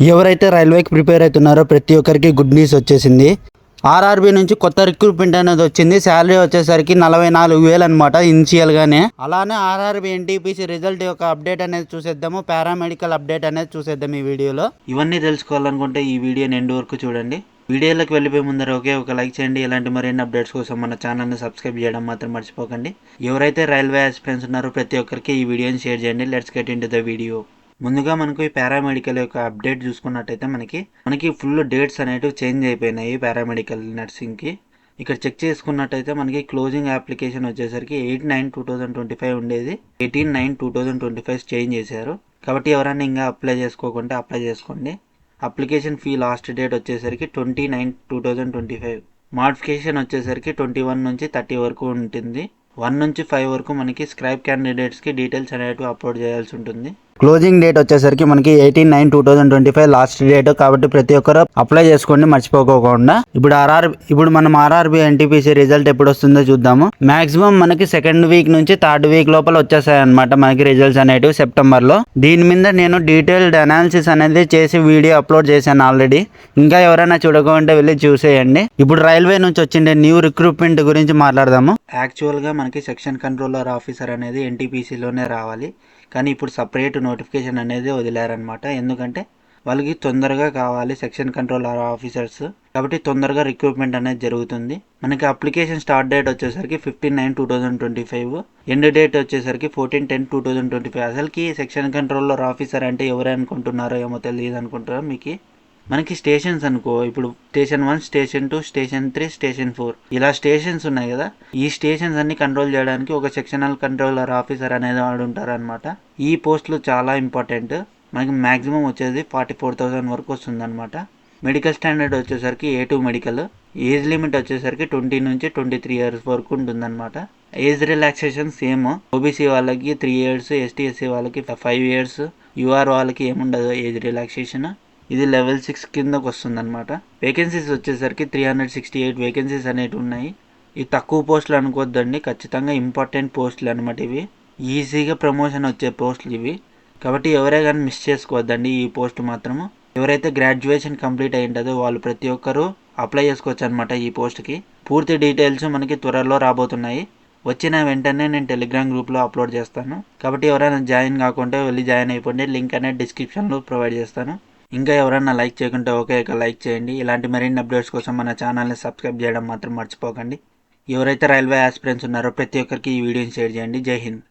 ఎవరైతే రైల్వేకి ప్రిపేర్ అవుతున్నారో ప్రతి ఒక్కరికి గుడ్ న్యూస్ వచ్చేసింది. ఆర్ఆర్బి నుంచి కొత్త రిక్రూట్మెంట్ అనేది వచ్చింది. శాలరీ వచ్చేసరికి నలభై నాలుగు వేలు అనమాట ఇనిషియల్గానే. అలానే ఆర్ఆర్బి ఎన్టీపీసీ రిజల్ట్ యొక్క అప్డేట్ అనేది చూసేద్దాము. పారామెడికల్ అప్డేట్ అనేది చూసేద్దాం ఈ వీడియోలో. ఇవన్నీ తెలుసుకోవాలనుకుంటే ఈ వీడియోని ఎండ్ వరకు చూడండి. వీడియోలోకి వెళ్ళిపోయే ముందర ఒకే ఒక లైక్ చేయండి. ఇలాంటి మరిన్ని అప్డేట్స్ కోసం మన ఛానల్ని సబ్స్క్రైబ్ చేయడం మాత్రం మర్చిపోకండి. ఎవరైతే రైల్వే ఆస్పిరెంట్స్ ఉన్నారో ప్రతి ఒక్కరికి ఈ వీడియోని షేర్ చేయండి. Let's get into the video. ముందుగా మనకు ఈ పారామెడికల్ యొక్క అప్డేట్ చూసుకున్నట్టయితే మనకి మనకి ఫుల్ డేట్స్ అనేటివి చేంజ్ అయిపోయినాయి పారామెడికల్ నర్సింగ్కి ఇక్కడ చెక్ చేసుకున్నట్టయితే మనకి క్లోజింగ్ అప్లికేషన్ వచ్చేసరికి eight nine two thousand twenty five ఉండేది. Eighteen nine two thousand twenty five change చేశారు. కాబట్టి ఎవరైనా ఇంకా అప్లై చేసుకోకుంటే అప్లై చేసుకోండి. అప్లికేషన్ ఫీ లాస్ట్ డేట్ వచ్చేసరికి twenty nine two thousand twenty five modification వచ్చేసరికి ట్వంటీ వన్ నుంచి థర్టీ వరకు ఉంటుంది. వన్ నుంచి ఫైవ్ వరకు మనకి స్క్రైబ్ క్యాండిడేట్స్కి డీటెయిల్స్ అనేటివి అప్లోడ్ చేయాల్సి ఉంటుంది. క్లోజింగ్ డేట్ వచ్చేసరికి మనకి eighteen nine two thousand twenty five last date కాబట్టి ప్రతి ఒక్కరు అప్లై చేసుకోండి మర్చిపోకోకుండా. ఇప్పుడు ఆర్ఆర్ ఇప్పుడు మనం ఆర్ఆర్బి ఎన్టీపీసీ రిజల్ట్ ఎప్పుడు వస్తుందో చూద్దాము. మాక్సిమం మనకి సెకండ్ వీక్ నుంచి థర్డ్ వీక్ లోపల వచ్చేసాయి అనమాట మనకి రిజల్ట్స్ అనేటివి సెప్టెంబర్లో దీని మీద నేను డీటెయిల్డ్ అనాలిసిస్ అనేది చేసి వీడియో అప్లోడ్ చేశాను ఆల్రెడీ. ఇంకా ఎవరైనా చూడకుంటే వెళ్ళి చూసేయండి. ఇప్పుడు రైల్వే నుంచి వచ్చిండే న్యూ రిక్రూట్మెంట్ గురించి మాట్లాడదాము. యాక్చువల్గా మనకి సెక్షన్ కంట్రోలర్ ఆఫీసర్ అనేది ఎన్టీపీసీలోనే రావాలి. కానీ ఇప్పుడు సపరేట్ నోటిఫికేషన్ అనేది వదిలారనమాట ఎందుకంటే వాళ్ళకి తొందరగా కావాలి సెక్షన్ కంట్రోలర్ ఆఫీసర్స్. కాబట్టి తొందరగా రిక్రూట్మెంట్ అనేది జరుగుతుంది. మనకి అప్లికేషన్ స్టార్ట్ డేట్ వచ్చేసరికి fifteen nine two thousand twenty five. End date వచ్చేసరికి fourteen ten two thousand twenty five. అసలుకి సెక్షన్ కంట్రోలర్ ఆఫీసర్ అంటే ఎవరు అనుకుంటున్నారో ఏమో తెలియదు అనుకుంటారో మీకు? మనకి స్టేషన్స్ అనుకో ఇప్పుడు station one station two station three station four. ఇలా స్టేషన్స్ ఉన్నాయి కదా ఈ స్టేషన్స్ అన్ని కంట్రోల్ చేయడానికి ఒక సెక్షనల్ కంట్రోలర్ ఆఫీసర్ అనేది వాడు ఉంటారనమాట ఈ పోస్టులు చాలా ఇంపార్టెంట్ మనకి మ్యాక్సిమం వచ్చేది ఫార్టీ ఫోర్ థౌసండ్ వరకు వస్తుందన్నమాట. మెడికల్ స్టాండర్డ్ వచ్చేసరికి A two medical age limit వచ్చేసరికి ట్వంటీ నుంచి ట్వంటీ త్రీ ఇయర్స్ వరకు ఉంటుందన్నమాట. ఏజ్ రిలాక్సేషన్ సేమ్ ఓబీసీ వాళ్ళకి త్రీ ఇయర్స్ ఎస్టీ ఎస్సీ వాళ్ళకి ఫైవ్ ఇయర్స్ యూఆర్ వాళ్ళకి ఏముండదు ఏజ్ రిలాక్సేషన్ ఇది లెవెల్ సిక్స్ కిందకు వస్తుంది అనమాట వేకెన్సీస్ వచ్చేసరికి three hundred sixty eight vacancies అనేవి ఉన్నాయి. ఇవి తక్కువ పోస్టులు అనుకోవద్దండి ఖచ్చితంగా ఇంపార్టెంట్ పోస్టులు అనమాట ఇవి. ఈజీగా ప్రమోషన్ వచ్చే పోస్టులు ఇవి. కాబట్టి ఎవరే కానీ మిస్ చేసుకోవద్దండి ఈ పోస్ట్ మాత్రము. ఎవరైతే గ్రాడ్యుయేషన్ కంప్లీట్ అయి ఉంటుందో వాళ్ళు ప్రతి ఒక్కరూ అప్లై చేసుకోవచ్చు అనమాట ఈ పోస్ట్కి. పూర్తి డీటెయిల్స్ మనకి త్వరలో రాబోతున్నాయి. వచ్చిన వెంటనే నేను టెలిగ్రామ్ గ్రూప్లో అప్లోడ్ చేస్తాను. కాబట్టి ఎవరైనా జాయిన్ కాకుండా వెళ్ళి జాయిన్ అయిపోండి. లింక్ అనేది డిస్క్రిప్షన్లో ప్రొవైడ్ చేస్తాను. ఇంకా ఎవరైనా లైక్ చేయకుంటే ఓకే ఒక లైక్ చేయండి. ఇలాంటి మరిన్ని అప్డేట్స్ కోసం మన ఛానల్ని సబ్స్క్రైబ్ చేయడం మాత్రం మర్చిపోకండి. ఎవరైతే రైల్వే ఆస్పిరెంట్స్ ఉన్నారో ప్రతి ఒక్కరికి ఈ వీడియోని షేర్ చేయండి. జై హింద్.